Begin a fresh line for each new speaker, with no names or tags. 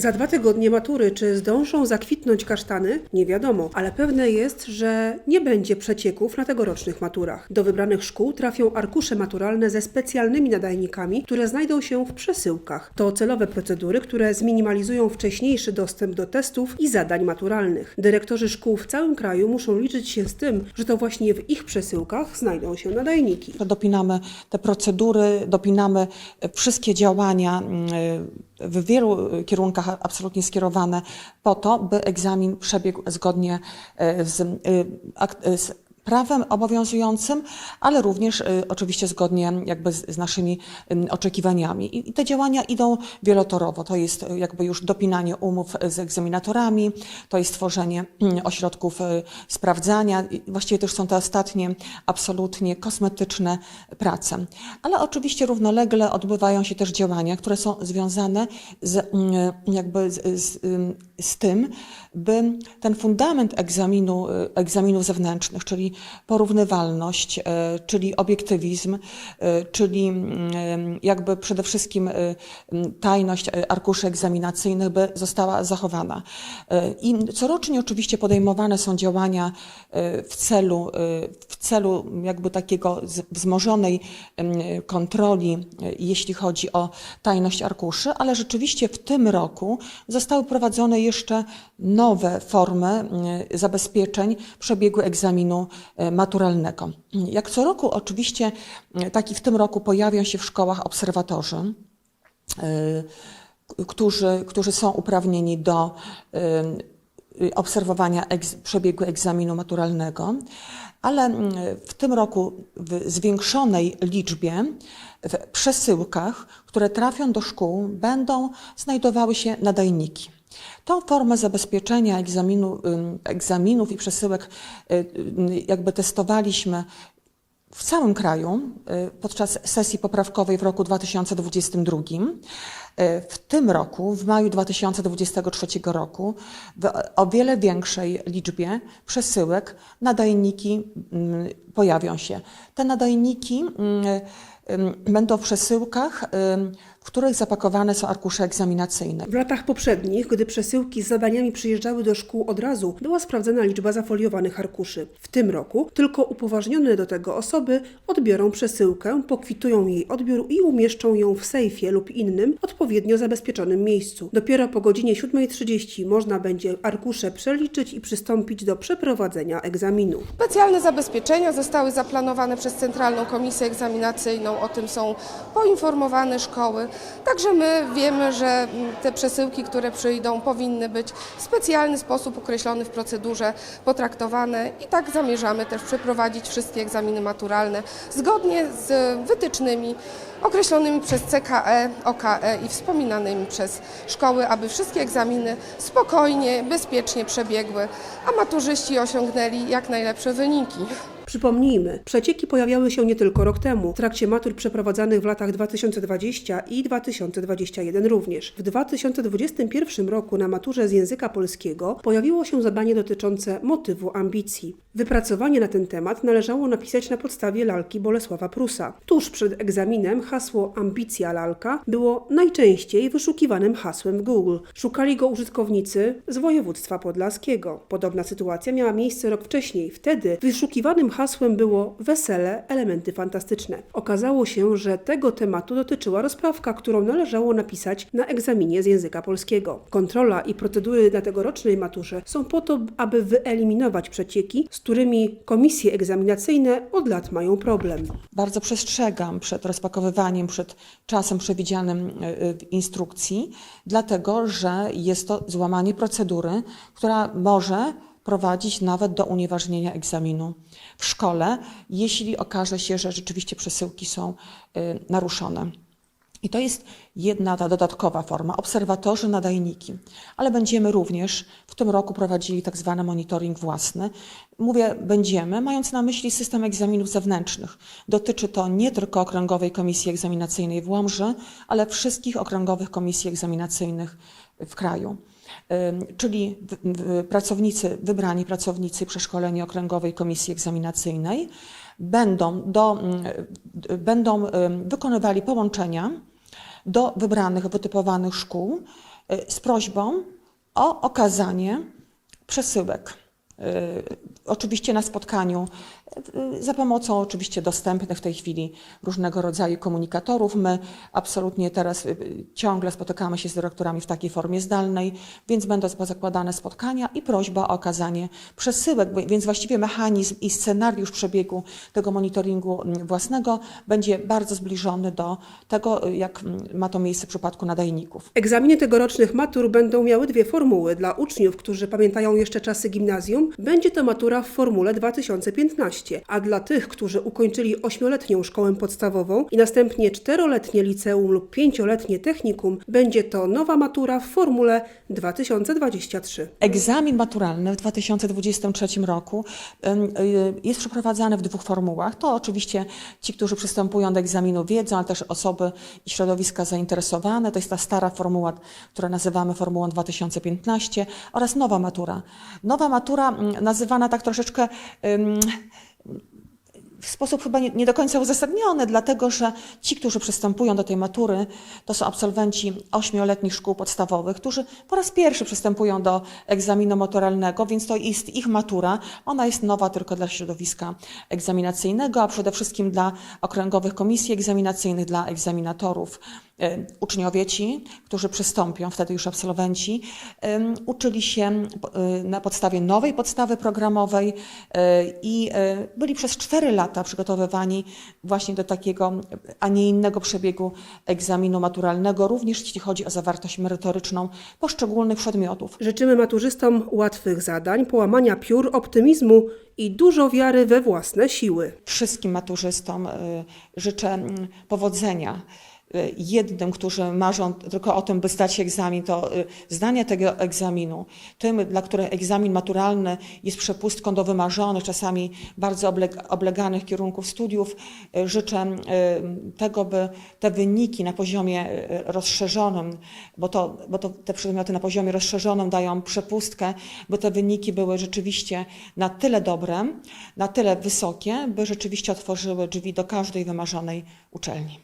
Za dwa tygodnie matury, czy zdążą zakwitnąć kasztany? Nie wiadomo, ale pewne jest, że nie będzie przecieków na tegorocznych maturach. Do wybranych szkół trafią arkusze maturalne ze specjalnymi nadajnikami, które znajdą się w przesyłkach. To celowe procedury, które zminimalizują wcześniejszy dostęp do testów i zadań maturalnych. Dyrektorzy szkół w całym kraju muszą liczyć się z tym, że to właśnie w ich przesyłkach znajdą się nadajniki.
Dopinamy te procedury, dopinamy wszystkie działania mm, w wielu kierunkach absolutnie skierowane po to, by egzamin przebiegł zgodnie e, z, e, e, z prawem obowiązującym, ale również e, oczywiście zgodnie jakby z, naszymi em, oczekiwaniami. I, te działania idą wielotorowo. To jest e, jakby już dopinanie umów z egzaminatorami, to jest tworzenie ośrodków sprawdzania. Właściwie też są te ostatnie absolutnie kosmetyczne prace. Ale oczywiście równolegle odbywają się też działania, które są związane z, jakby z, z, z tym, by ten fundament egzaminu, y, egzaminów zewnętrznych, czyli porównywalność, y, czyli obiektywizm, y, czyli mm, jakby przede wszystkim tajność arkuszy egzaminacyjnych, by została zachowana. I corocznie oczywiście podejmowane są działania w celu, w celu jakby takiego wzmożonej kontroli, jeśli chodzi o tajność arkuszy, ale rzeczywiście w tym roku zostały prowadzone jeszcze nowe formy zabezpieczeń przebiegu egzaminu maturalnego. Jak co roku oczywiście y, taki w tym roku pojawią się w szkołach obserwatorzy y, którzy, którzy są uprawnieni do y, obserwowania przebiegu egzaminu maturalnego, ale mm, w tym roku w zwiększonej liczbie w przesyłkach, które trafią do szkół, będą znajdowały się nadajniki. Tą formę zabezpieczenia egzaminu, egzaminów i przesyłek y, y, jakby testowaliśmy w całym kraju y, podczas sesji poprawkowej w roku 2022. Y, W tym roku, w maju 2023 roku, w o wiele większej liczbie przesyłek nadajniki mm, pojawią się. Te nadajniki mm, będą w przesyłkach, w których zapakowane są arkusze egzaminacyjne.
W latach poprzednich, gdy przesyłki z zadaniami przyjeżdżały do szkół od razu, była sprawdzana liczba zafoliowanych arkuszy. W tym roku tylko upoważnione do tego osoby odbiorą przesyłkę, pokwitują jej odbiór i umieszczą ją w sejfie lub innym odpowiednio zabezpieczonym miejscu. Dopiero po godzinie 7.30 można będzie arkusze przeliczyć i przystąpić do przeprowadzenia egzaminu.
Specjalne zabezpieczenia zostały zaplanowane przez Centralną Komisję Egzaminacyjną, o tym są poinformowane szkoły. Także my wiemy, że te przesyłki, które przyjdą, powinny być w specjalny sposób określony w procedurze potraktowane i tak zamierzamy też przeprowadzić wszystkie egzaminy maturalne zgodnie z wytycznymi określonymi przez CKE, OKE i wspominanymi przez szkoły, aby wszystkie egzaminy spokojnie, bezpiecznie przebiegły, a maturzyści osiągnęli jak najlepsze wyniki.
Przypomnijmy, przecieki pojawiały się nie tylko rok temu, w trakcie matur przeprowadzanych w latach 2020 i 2021 również. W 2021 roku na maturze z języka polskiego pojawiło się zadanie dotyczące motywu ambicji. Wypracowanie na ten temat należało napisać na podstawie lalki Bolesława Prusa. Tuż przed egzaminem hasło Ambicja lalka było najczęściej wyszukiwanym hasłem w Google. Szukali go użytkownicy z województwa podlaskiego. Podobna sytuacja miała miejsce rok wcześniej. Wtedy wyszukiwanym hasłem było wesele, elementy fantastyczne. Okazało się, że tego tematu dotyczyła rozprawka, którą należało napisać na egzaminie z języka polskiego. Kontrola i procedury na tegorocznej maturze są po to, aby wyeliminować przecieki, z którymi komisje egzaminacyjne od lat mają problem.
Bardzo przestrzegam przed rozpakowywaniem, przed czasem przewidzianym y, y, w instrukcji, dlatego że jest to złamanie procedury, która może prowadzić nawet do unieważnienia egzaminu w szkole, jeśli okaże się, że rzeczywiście przesyłki są y, naruszone. I to jest jedna ta dodatkowa forma, obserwatorzy, nadajniki. Ale będziemy również w tym roku prowadzili tak zwany monitoring własny. Mówię będziemy, mając na myśli system egzaminów zewnętrznych. Dotyczy to nie tylko Okręgowej Komisji Egzaminacyjnej w Łomży, ale wszystkich okręgowych komisji egzaminacyjnych w kraju. Czyli pracownicy, wybrani pracownicy przeszkoleni Okręgowej Komisji Egzaminacyjnej będą, do, będą wykonywali połączenia do wybranych, wytypowanych szkół y, z prośbą o okazanie przesyłek. Y, Oczywiście na spotkaniu y, za pomocą oczywiście dostępnych w tej chwili różnego rodzaju komunikatorów. My absolutnie teraz y, ciągle spotykamy się z dyrektorami w takiej formie zdalnej, więc będą zakładane spotkania i prośba o okazanie przesyłek, więc właściwie mechanizm i scenariusz przebiegu tego monitoringu własnego będzie bardzo zbliżony do tego, jak ma to miejsce w przypadku nadajników.
Egzaminy tegorocznych matur będą miały dwie formuły. Dla uczniów, którzy pamiętają jeszcze czasy gimnazjum, będzie to matura w formule 2015, a dla tych, którzy ukończyli ośmioletnią szkołę podstawową i następnie czteroletnie liceum lub pięcioletnie technikum, będzie to nowa matura w formule 2023.
Egzamin maturalny w 2023 roku y, jest przeprowadzany w dwóch formułach. To oczywiście ci, którzy przystępują do egzaminu wiedzą, ale też osoby i środowiska zainteresowane. To jest ta stara formuła, którą nazywamy formułą 2015 oraz nowa matura. Nowa matura nazywana tak troszeczkę w sposób chyba nie, do końca uzasadniony, dlatego że ci, którzy przystępują do tej matury, to są absolwenci ośmioletnich szkół podstawowych, którzy po raz pierwszy przystępują do egzaminu maturalnego, więc to jest ich matura. Ona jest nowa tylko dla środowiska egzaminacyjnego, a przede wszystkim dla okręgowych komisji egzaminacyjnych, dla egzaminatorów. E, Uczniowie ci, którzy przystąpią, wtedy już absolwenci, uczyli się e, na podstawie nowej podstawy programowej e, i byli przez cztery lata przygotowywani właśnie do takiego, a nie innego przebiegu egzaminu maturalnego, również jeśli chodzi o zawartość merytoryczną poszczególnych przedmiotów.
Życzymy maturzystom łatwych zadań, połamania piór, optymizmu i dużo wiary we własne siły.
Wszystkim maturzystom y, życzę mm, powodzenia. Y, Jednym, którzy marzą tylko o tym, by zdać egzamin, to y, zdanie tego egzaminu. Tym, dla których egzamin maturalny jest przepustką do wymarzonych, czasami bardzo obleg- obleganych kierunków studiów, y, życzę tego, by te wyniki na poziomie rozszerzonym, bo, to, bo to te przedmioty na poziomie rozszerzonym dają przepustkę, by te wyniki były rzeczywiście na tyle dobre, na tyle wysokie, by rzeczywiście otworzyły drzwi do każdej wymarzonej uczelni.